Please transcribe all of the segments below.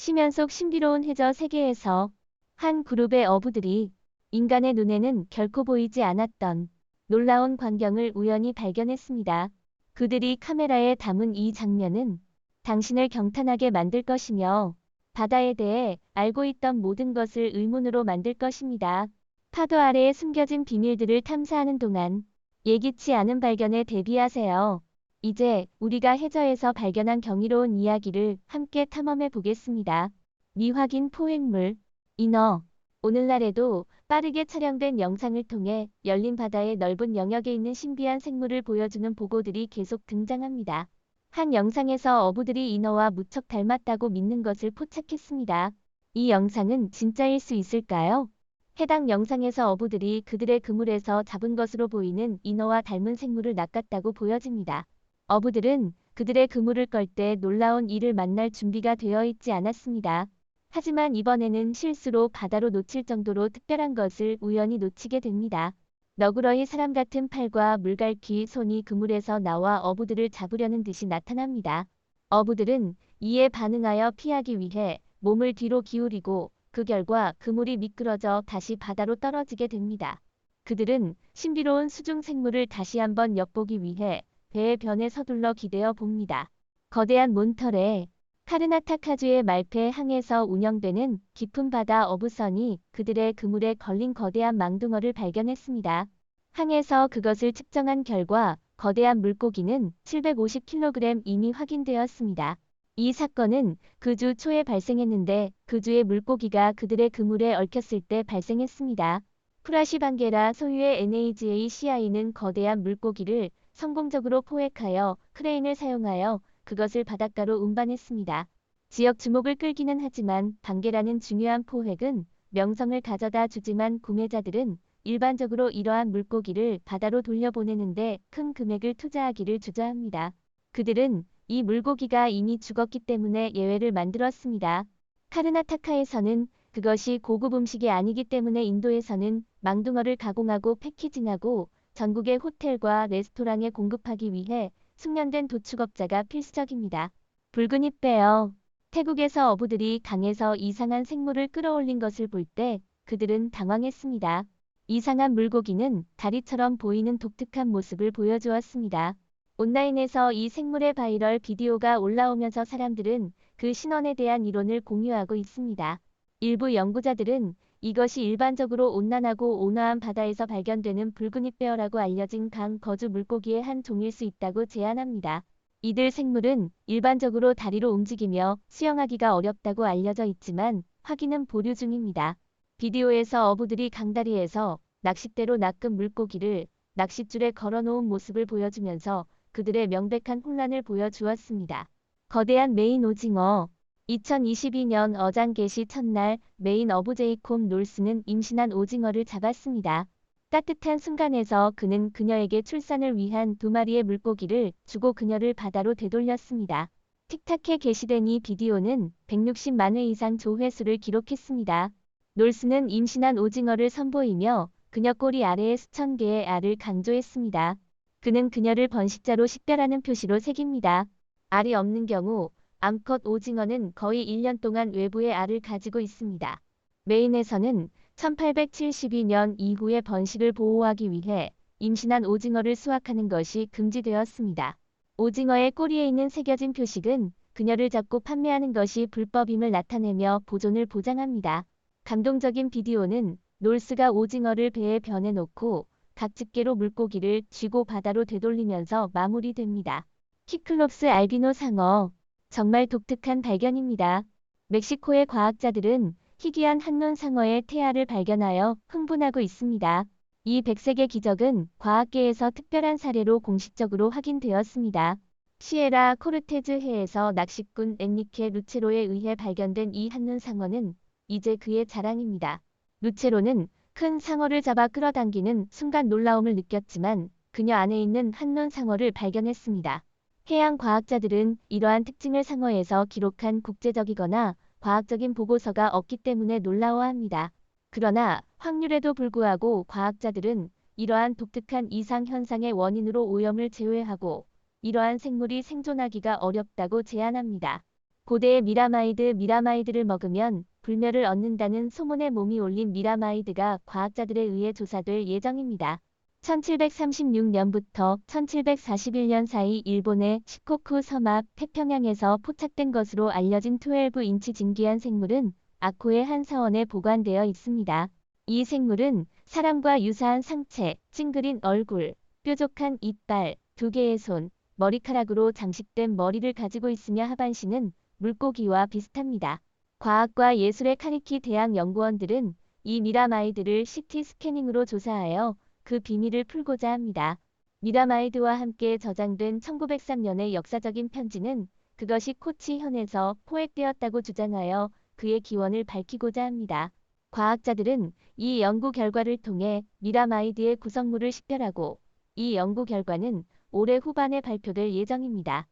심연 속 신비로운 해저 세계에서 한 그룹의 어부들이 인간의 눈에는 결코 보이지 않았던 놀라운 광경을 우연히 발견했습니다. 그들이 카메라에 담은 이 장면은 당신을 경탄하게 만들 것이며 바다에 대해 알고 있던 모든 것을 의문으로 만들 것입니다. 파도 아래에 숨겨진 비밀들을 탐사하는 동안 예기치 않은 발견에 대비하세요. 이제 우리가 해저에서 발견한 경이로운 이야기를 함께 탐험해 보겠습니다. 미확인 포획물, 인어. 오늘날에도 빠르게 촬영된 영상을 통해 열린 바다의 넓은 영역에 있는 신비한 생물을 보여주는 보고들이 계속 등장합니다. 한 영상에서 어부들이 인어와 무척 닮았다고 믿는 것을 포착했습니다. 이 영상은 진짜일 수 있을까요? 해당 영상에서 어부들이 그들의 그물에서 잡은 것으로 보이는 인어와 닮은 생물을 낚았다고 보여집니다. 어부들은 그들의 그물을 끌 때 놀라운 일을 만날 준비가 되어 있지 않았습니다. 하지만 이번에는 실수로 바다로 놓칠 정도로 특별한 것을 우연히 놓치게 됩니다. 너구러이 사람 같은 팔과 물갈퀴 손이 그물에서 나와 어부들을 잡으려는 듯이 나타납니다. 어부들은 이에 반응하여 피하기 위해 몸을 뒤로 기울이고 그 결과 그물이 미끄러져 다시 바다로 떨어지게 됩니다. 그들은 신비로운 수중 생물을 다시 한번 엿보기 위해 배의 변에 서둘러 기대어 봅니다. 거대한 몬털에 카르나타카주의 말패 항에서 운영되는 깊은 바다 어부선이 그들의 그물에 걸린 거대한 망둥어를 발견했습니다. 항에서 그것을 측정한 결과 거대한 물고기는 750kg 이미 확인되었습니다. 이 사건은 그 주 초에 발생했는데 그 주의 물고기가 그들의 그물에 얽혔을 때 발생했습니다. 프라시반게라 소유의 NAGACI는 거대한 물고기를 성공적으로 포획하여 크레인을 사용하여 그것을 바닷가로 운반했습니다. 지역 주목을 끌기는 하지만 반개라는 중요한 포획은 명성을 가져다 주지만 구매자들은 일반적으로 이러한 물고기를 바다로 돌려보내는데 큰 금액을 투자하기를 주저합니다. 그들은 이 물고기가 이미 죽었기 때문에 예외를 만들었습니다. 카르나타카에서는 그것이 고급 음식이 아니기 때문에 인도에서는 망둥어를 가공하고 패키징하고 전국의 호텔과 레스토랑에 공급하기 위해 숙련된 도축업자가 필수적입니다. 붉은이 빼어 태국에서 어부들이 강에서 이상한 생물을 끌어올린 것을 볼 때 그들은 당황했습니다. 이상한 물고기는 다리처럼 보이는 독특한 모습을 보여주었습니다. 온라인에서 이 생물의 바이럴 비디오가 올라오면서 사람들은 그 신원에 대한 이론을 공유하고 있습니다. 일부 연구자들은 이것이 일반적으로 온난하고 온화한 바다에서 발견되는 붉은이 빼어라고 알려진 강 거주 물고기의 한 종일 수 있다고 제안합니다. 이들 생물은 일반적으로 다리로 움직이며 수영하기가 어렵다고 알려져 있지만 확인은 보류 중입니다. 비디오에서 어부들이 강다리에서 낚싯대로 낚은 물고기를 낚싯줄에 걸어놓은 모습을 보여주면서 그들의 명백한 혼란을 보여주었습니다. 거대한 메인 오징어 2022년 어장 개시 첫날 메인 어부 제이콤 놀스는 임신한 오징어를 잡았습니다. 따뜻한 순간에서 그는 그녀에게 출산을 위한 두 마리의 물고기를 주고 그녀를 바다로 되돌렸습니다. 틱탁에 게시된 이 비디오는 160만 회 이상 조회수를 기록했습니다. 놀스는 임신한 오징어를 선보이며 그녀 꼬리 아래에 수천 개의 알을 강조했습니다. 그는 그녀를 번식자로 식별하는 표시로 새깁니다. 알이 없는 경우 암컷 오징어는 거의 1년 동안 외부의 알을 가지고 있습니다. 메인에서는 1872년 이후의 번식을 보호하기 위해 임신한 오징어를 수확하는 것이 금지되었습니다. 오징어의 꼬리에 있는 새겨진 표식은 그녀를 잡고 판매하는 것이 불법임을 나타내며 보존을 보장합니다. 감동적인 비디오는 놀스가 오징어를 배에 변해놓고 각집게로 물고기를 쥐고 바다로 되돌리면서 마무리됩니다. 키클롭스 알비노 상어 정말 독특한 발견입니다. 멕시코의 과학자들은 희귀한 한눈 상어의 태아를 발견하여 흥분하고 있습니다. 이 백색의 기적은 과학계에서 특별한 사례로 공식적으로 확인되었습니다. 시에라 코르테즈 해에서 낚시꾼 엔리케 루체로에 의해 발견된 이 한눈 상어는 이제 그의 자랑입니다. 루체로는 큰 상어를 잡아 끌어당기는 순간 놀라움을 느꼈지만 그녀 안에 있는 한눈 상어를 발견했습니다. 해양 과학자들은 이러한 특징을 상어에서 기록한 국제적이거나 과학적인 보고서가 없기 때문에 놀라워합니다. 그러나 확률에도 불구하고 과학자들은 이러한 독특한 이상 현상의 원인으로 오염을 제외하고 이러한 생물이 생존하기가 어렵다고 제안합니다. 고대의 미라마이드 미라마이드를 먹으면 불멸을 얻는다는 소문에 몸이 올린 미라마이드가 과학자들에 의해 조사될 예정입니다. 1736년부터 1741년 사이 일본의 시코쿠 섬앞 태평양에서 포착된 것으로 알려진 12인치 진귀한 생물은 아코의 한 사원에 보관되어 있습니다. 이 생물은 사람과 유사한 상체, 찡그린 얼굴, 뾰족한 이빨, 두 개의 손, 머리카락으로 장식된 머리를 가지고 있으며 하반신은 물고기와 비슷합니다. 과학과 예술의 카리키 대학 연구원들은 이 미라마이드를 CT 스캐닝으로 조사하여 그 비밀을 풀고자 합니다. 미라마이드와 함께 저장된 1903년의 역사적인 편지는 그것이 코치현에서 포획되었다고 주장하여 그의 기원을 밝히고자 합니다. 과학자들은 이 연구 결과를 통해 미라마이드의 구성물을 식별하고 이 연구 결과는 올해 후반에 발표될 예정입니다.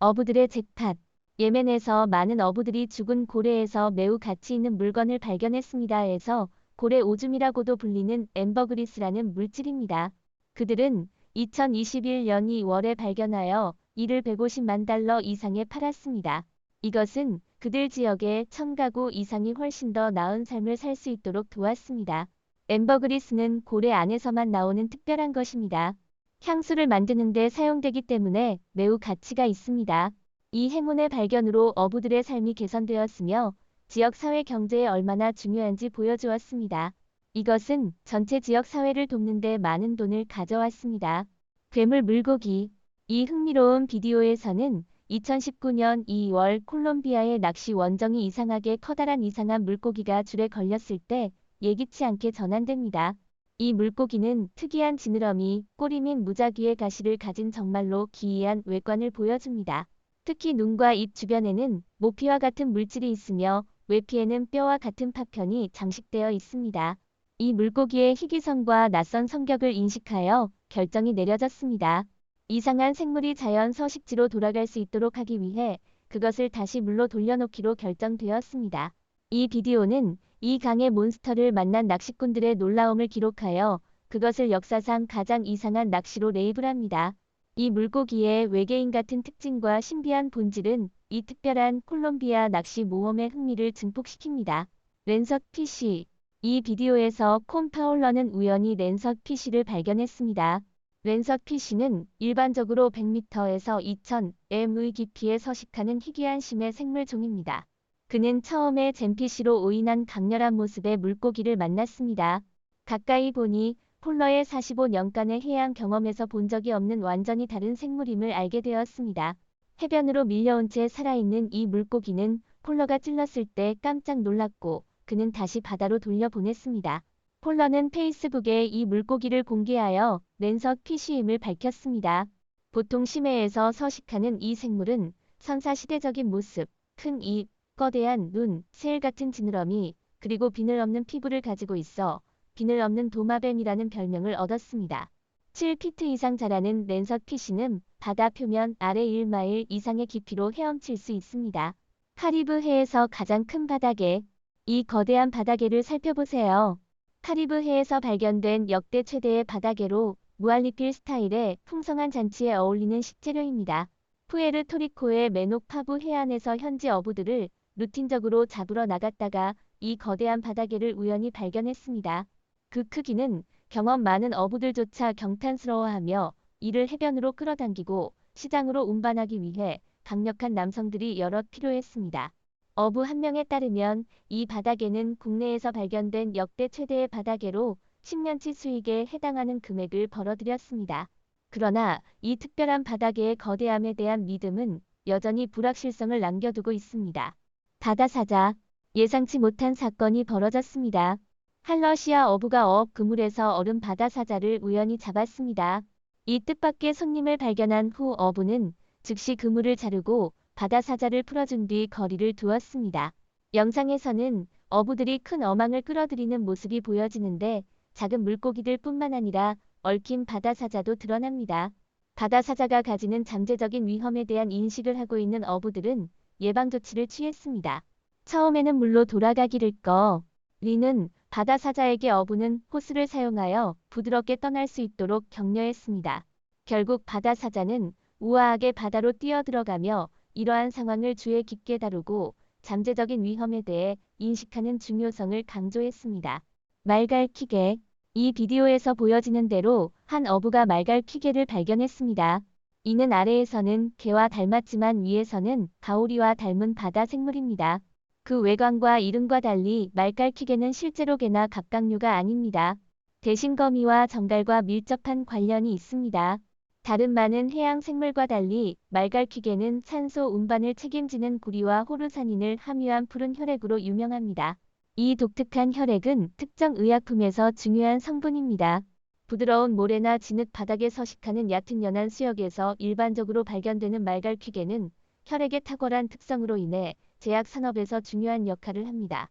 어부들의 잭팟 예멘에서 많은 어부들이 죽은 고래에서 매우 가치 있는 물건을 발견했습니다.에서 고래 오줌이라고도 불리는 엠버그리스라는 물질입니다. 그들은 2021년 2월에 발견하여 이를 150만 달러 이상에 팔았습니다. 이것은 그들 지역의 천가구 이상이 훨씬 더 나은 삶을 살 수 있도록 도왔습니다. 엠버그리스는 고래 안에서만 나오는 특별한 것입니다. 향수를 만드는 데 사용되기 때문에 매우 가치가 있습니다. 이 행운의 발견으로 어부들의 삶이 개선되었으며 지역 사회 경제에 얼마나 중요한지 보여주었습니다. 이것은 전체 지역 사회를 돕는 데 많은 돈을 가져왔습니다. 괴물 물고기 이 흥미로운 비디오에서는 2019년 2월 콜롬비아의 낚시 원정이 이상하게 커다란 이상한 물고기가 줄에 걸렸을 때 예기치 않게 전환됩니다. 이 물고기는 특이한 지느러미, 꼬리 및 무작위의 가시를 가진 정말로 기이한 외관을 보여줍니다. 특히 눈과 입 주변에는 모피와 같은 물질이 있으며 외피에는 뼈와 같은 파편이 장식되어 있습니다. 이 물고기의 희귀성과 낯선 성격을 인식하여 결정이 내려졌습니다. 이상한 생물이 자연 서식지로 돌아갈 수 있도록 하기 위해 그것을 다시 물로 돌려놓기로 결정되었습니다. 이 비디오는 이 강의 몬스터를 만난 낚시꾼들의 놀라움을 기록하여 그것을 역사상 가장 이상한 낚시로 레이블합니다. 이 물고기의 외계인 같은 특징과 신비한 본질은 이 특별한 콜롬비아 낚시 모험의 흥미를 증폭시킵니다. 랜석 피쉬 이 비디오에서 콘 파울러는 우연히 랜석 피쉬를 발견했습니다. 랜석 피쉬는 일반적으로 100m에서 2000m의 깊이에 서식하는 희귀한 심해 생물종입니다. 그는 처음에 잼피쉬로 오인한 강렬한 모습의 물고기를 만났습니다. 가까이 보니 폴러의 45년간의 해양 경험에서 본 적이 없는 완전히 다른 생물임을 알게 되었습니다. 해변으로 밀려온 채 살아있는 이 물고기는 폴러가 찔렀을 때 깜짝 놀랐고 그는 다시 바다로 돌려보냈습니다. 폴러는 페이스북에 이 물고기를 공개하여 랜석 피쉬임을 밝혔습니다. 보통 심해에서 서식하는 이 생물은 선사시대적인 모습, 큰 입, 거대한 눈, 새일 같은 지느러미, 그리고 비늘 없는 피부를 가지고 있어 비늘 없는 도마뱀이라는 별명을 얻었습니다. 7피트 이상 자라는 랜석 피쉬는 바다 표면 아래 1마일 이상의 깊이로 헤엄칠 수 있습니다. 카리브해에서 가장 큰 바다개, 이 거대한 바다개를 살펴보세요. 카리브해에서 발견된 역대 최대의 바다개로 무알리필 스타일의 풍성한 잔치에 어울리는 식재료입니다. 푸에르토리코의 메녹 파부 해안에서 현지 어부들을 루틴적으로 잡으러 나갔다가 이 거대한 바다개를 우연히 발견했습니다. 그 크기는 경험 많은 어부들조차 경탄스러워하며 이를 해변으로 끌어당기고 시장으로 운반하기 위해 강력한 남성들이 여럿 필요했습니다. 어부 한 명에 따르면 이 바다개는 국내에서 발견된 역대 최대의 바다개로 10년치 수익에 해당하는 금액을 벌어들였습니다. 그러나 이 특별한 바다개의 거대함에 대한 믿음은 여전히 불확실성을 남겨두고 있습니다. 바다사자 예상치 못한 사건이 벌어졌습니다. 한 러시아 어부가 어업 그물에서 얼음 바다 사자를 우연히 잡았습니다. 이 뜻밖의 손님을 발견한 후 어부는 즉시 그물을 자르고 바다 사자를 풀어준 뒤 거리를 두었습니다. 영상에서는 어부들이 큰 어망을 끌어들이는 모습이 보여지는데 작은 물고기들 뿐만 아니라 얽힌 바다 사자도 드러납니다. 바다 사자가 가지는 잠재적인 위험에 대한 인식을 하고 있는 어부들은 예방 조치를 취했습니다. 처음에는 물로 돌아가기를 꺼. 리는 바다사자에게 어부는 호스를 사용하여 부드럽게 떠날 수 있도록 격려했습니다. 결국 바다사자는 우아하게 바다로 뛰어들어가며 이러한 상황을 주의 깊게 다루고 잠재적인 위험에 대해 인식하는 중요성을 강조했습니다. 말갈퀴개 이 비디오에서 보여지는 대로 한 어부가 말갈퀴개를 발견했습니다. 이는 아래에서는 개와 닮았지만 위에서는 가오리와 닮은 바다 생물입니다. 그 외관과 이름과 달리 말갈퀴개는 실제로 개나 갑각류가 아닙니다. 대신 거미와 정갈과 밀접한 관련이 있습니다. 다른 많은 해양 생물과 달리 말갈퀴개는 산소 운반을 책임지는 구리와 호루산인을 함유한 푸른 혈액으로 유명합니다. 이 독특한 혈액은 특정 의약품에서 중요한 성분입니다. 부드러운 모래나 진흙 바닥에 서식하는 얕은 연한 수역에서 일반적으로 발견되는 말갈퀴개는 혈액의 탁월한 특성으로 인해 제약 산업에서 중요한 역할을 합니다.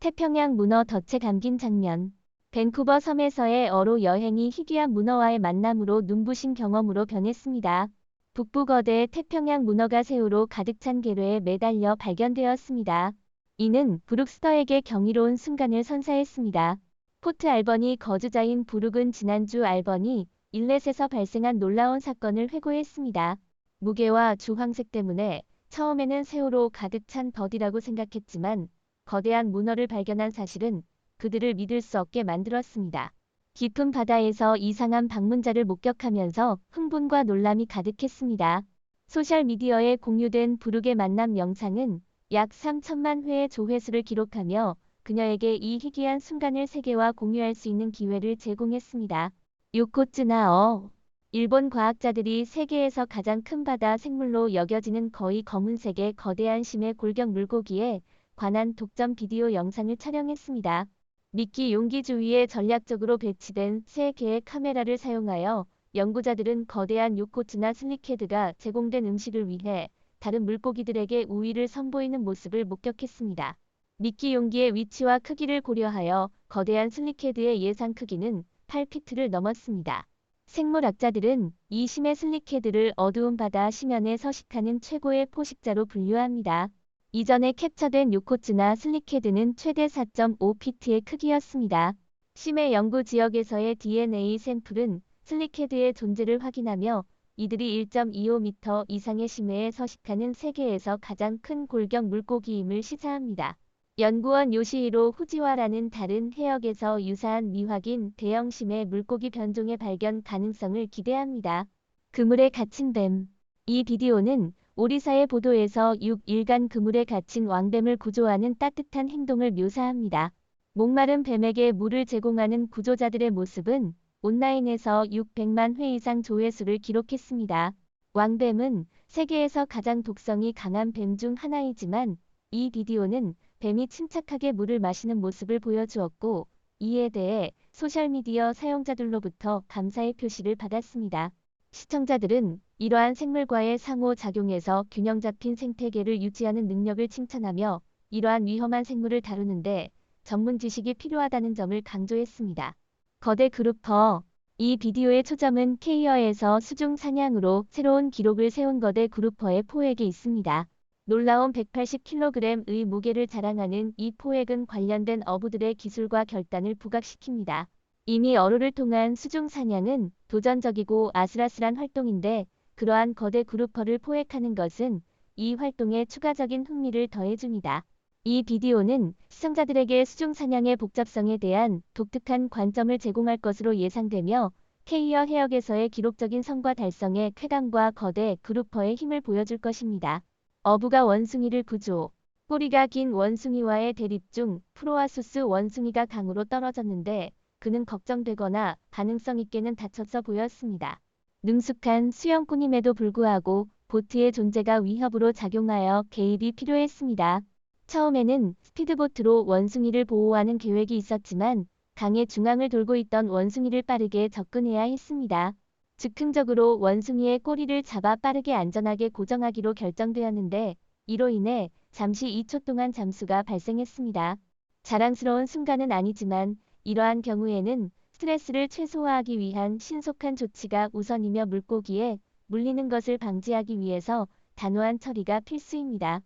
태평양 문어 덫에 감긴 장면 밴쿠버 섬에서의 어로 여행이 희귀한 문어와의 만남으로 눈부신 경험으로 변했습니다. 북부 거대 태평양 문어가 새우로 가득 찬 계로에 매달려 발견되었습니다. 이는 브룩스터에게 경이로운 순간을 선사했습니다. 포트 알버니 거주자인 브룩은 지난주 알버니 일렛에서 발생한 놀라운 사건을 회고했습니다. 무게와 주황색 때문에 처음에는 새우로 가득 찬 덫이라고 생각했지만 거대한 문어를 발견한 사실은 그들을 믿을 수 없게 만들었습니다. 깊은 바다에서 이상한 방문자를 목격하면서 흥분과 놀람이 가득했습니다. 소셜미디어에 공유된 부르의 만남 영상은 약 3천만 회의 조회수를 기록하며 그녀에게 이 희귀한 순간을 세계와 공유할 수 있는 기회를 제공했습니다. 요코츠나어 일본 과학자들이 세계에서 가장 큰 바다 생물로 여겨지는 거의 검은색의 거대한 심해 골격 물고기에 관한 독점 비디오 영상을 촬영했습니다. 미끼 용기 주위에 전략적으로 배치된 세 개의 카메라를 사용하여 연구자들은 거대한 요코츠나 슬리케드가 제공된 음식을 위해 다른 물고기들에게 우위를 선보이는 모습을 목격했습니다. 미끼 용기의 위치와 크기를 고려하여 거대한 슬리케드의 예상 크기는 8피트를 넘었습니다. 생물학자들은 이 심해 슬리케드를 어두운 바다 심연에 서식하는 최고의 포식자로 분류합니다. 이전에 캡처된 요코츠나 슬리케드는 최대 4.5피트의 크기였습니다. 심해 연구 지역에서의 DNA 샘플은 슬리케드의 존재를 확인하며 이들이 1.25m 이상의 심해에 서식하는 세계에서 가장 큰 골격 물고기임을 시사합니다. 연구원 요시히로 후지와라는 다른 해역에서 유사한 미확인 대형 심해 물고기 변종의 발견 가능성을 기대합니다. 그물에 갇힌 뱀. 이 비디오는 오리사의 보도에서 6일간 그물에 갇힌 왕뱀을 구조하는 따뜻한 행동을 묘사합니다. 목마른 뱀에게 물을 제공하는 구조자들의 모습은 온라인에서 600만 회 이상 조회수를 기록했습니다. 왕뱀은 세계에서 가장 독성이 강한 뱀 중 하나이지만 이 비디오는 뱀이 침착하게 물을 마시는 모습을 보여주었고 이에 대해 소셜미디어 사용자들로부터 감사의 표시를 받았습니다. 시청자들은 이러한 생물과의 상호작용에서 균형 잡힌 생태계를 유지하는 능력을 칭찬하며 이러한 위험한 생물을 다루는데 전문 지식이 필요하다는 점을 강조했습니다. 거대 그룹퍼 이 비디오의 초점은 케이어에서 수중 사냥으로 새로운 기록을 세운 거대 그룹퍼의 포획에 있습니다. 놀라운 180kg의 무게를 자랑하는 이 포획은 관련된 어부들의 기술과 결단을 부각시킵니다. 이미 어로를 통한 수중 사냥은 도전적이고 아슬아슬한 활동인데 그러한 거대 그루퍼를 포획하는 것은 이 활동에 추가적인 흥미를 더해줍니다. 이 비디오는 시청자들에게 수중 사냥의 복잡성에 대한 독특한 관점을 제공할 것으로 예상되며 케이어 해역에서의 기록적인 성과 달성의 쾌감과 거대 그루퍼의 힘을 보여줄 것입니다. 어부가 원숭이를 구조 꼬리가 긴 원숭이와의 대립 중 프로아수스 원숭이가 강으로 떨어졌는데 그는 걱정되거나 가능성 있게는 다쳤어 보였습니다. 능숙한 수영꾼임에도 불구하고 보트의 존재가 위협으로 작용하여 개입이 필요했습니다. 처음에는 스피드보트로 원숭이를 보호하는 계획이 있었지만 강의 중앙을 돌고 있던 원숭이를 빠르게 접근해야 했습니다. 즉흥적으로 원숭이의 꼬리를 잡아 빠르게 안전하게 고정하기로 결정되었는데 이로 인해 잠시 2초 동안 잠수가 발생했습니다. 자랑스러운 순간은 아니지만 이러한 경우에는 스트레스를 최소화하기 위한 신속한 조치가 우선이며 물고기에 물리는 것을 방지하기 위해서 단호한 처리가 필수입니다.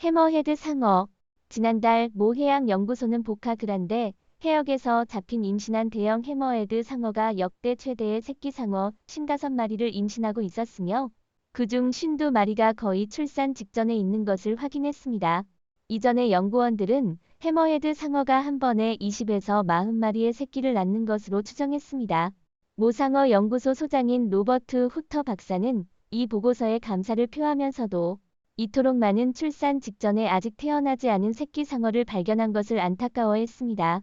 해머헤드 상어 지난달 모 해양연구소는 보카 그란데 해역에서 잡힌 임신한 대형 해머헤드 상어가 역대 최대의 새끼 상어 55마리를 임신하고 있었으며 그중 52마리가 거의 출산 직전에 있는 것을 확인했습니다. 이전에 연구원들은 해머헤드 상어가 한 번에 20에서 40마리의 새끼를 낳는 것으로 추정했습니다. 모상어 연구소 소장인 로버트 후터 박사는 이 보고서에 감사를 표하면서도 이토록 많은 출산 직전에 아직 태어나지 않은 새끼 상어를 발견한 것을 안타까워했습니다.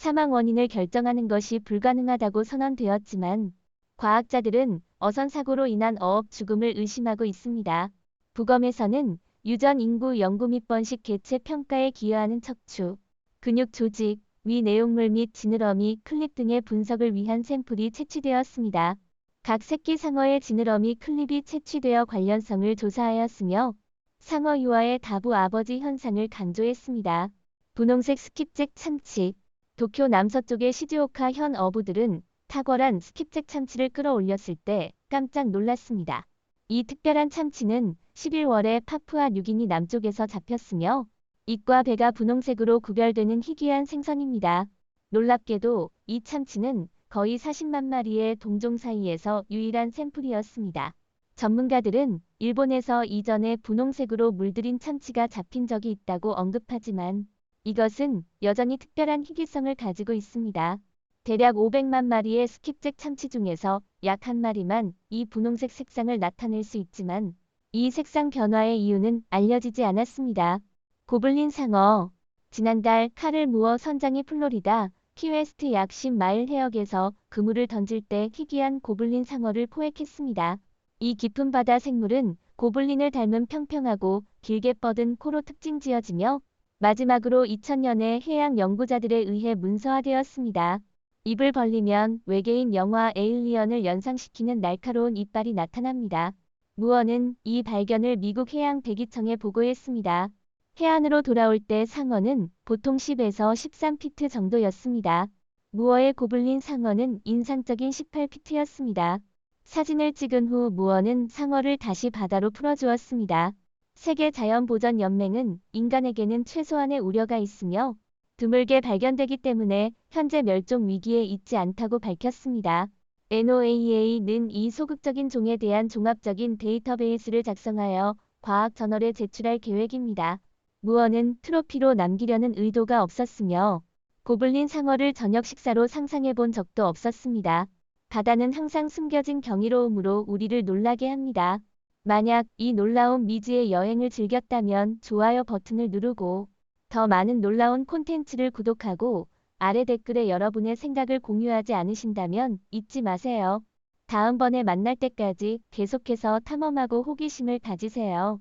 사망 원인을 결정하는 것이 불가능하다고 선언되었지만 과학자들은 어선 사고로 인한 어업 죽음을 의심하고 있습니다. 부검에서는 유전 인구 연구 및 번식 개체 평가에 기여하는 척추, 근육 조직, 위 내용물 및 지느러미, 클립 등의 분석을 위한 샘플이 채취되었습니다. 각 새끼 상어의 지느러미 클립이 채취되어 관련성을 조사하였으며 상어 유아의 다부 아버지 현상을 강조했습니다. 분홍색 스킵잭 참치 도쿄 남서쪽의 시즈오카 현 어부들은 탁월한 스킵잭 참치를 끌어올렸을 때 깜짝 놀랐습니다. 이 특별한 참치는 11월에 파푸아 뉴기니 남쪽에서 잡혔으며 입과 배가 분홍색으로 구별되는 희귀한 생선입니다. 놀랍게도 이 참치는 거의 40만 마리의 동종 사이에서 유일한 샘플이었습니다. 전문가들은 일본에서 이전에 분홍색으로 물들인 참치가 잡힌 적이 있다고 언급하지만 이것은 여전히 특별한 희귀성을 가지고 있습니다. 대략 500만 마리의 스킵잭 참치 중에서 약 한 마리만 이 분홍색 색상을 나타낼 수 있지만 이 색상 변화의 이유는 알려지지 않았습니다. 고블린 상어 지난달 칼을 무어 선장이 플로리다 키웨스트 약 10마일 해역에서 그물을 던질 때 희귀한 고블린 상어를 포획했습니다. 이 깊은 바다 생물은 고블린을 닮은 평평하고 길게 뻗은 코로 특징 지어지며 마지막으로 2000년에 해양 연구자들에 의해 문서화되었습니다. 입을 벌리면 외계인 영화 에일리언을 연상시키는 날카로운 이빨이 나타납니다. 무어는 이 발견을 미국 해양 대기청에 보고했습니다. 해안으로 돌아올 때 상어는 보통 10에서 13피트 정도였습니다. 무어의 고블린 상어는 인상적인 18피트였습니다. 사진을 찍은 후 무어는 상어를 다시 바다로 풀어주었습니다. 세계자연보전연맹은 인간에게는 최소한의 우려가 있으며 드물게 발견되기 때문에 현재 멸종 위기에 있지 않다고 밝혔습니다. NOAA는 이 소극적인 종에 대한 종합적인 데이터베이스를 작성하여 과학 저널에 제출할 계획입니다. 무어는 트로피로 남기려는 의도가 없었으며 고블린 상어를 저녁 식사로 상상해 본 적도 없었습니다. 바다는 항상 숨겨진 경이로움으로 우리를 놀라게 합니다. 만약 이 놀라운 미지의 여행을 즐겼다면 좋아요 버튼을 누르고 더 많은 놀라운 콘텐츠를 구독하고 아래 댓글에 여러분의 생각을 공유하지 않으신다면 잊지 마세요. 다음번에 만날 때까지 계속해서 탐험하고 호기심을 가지세요.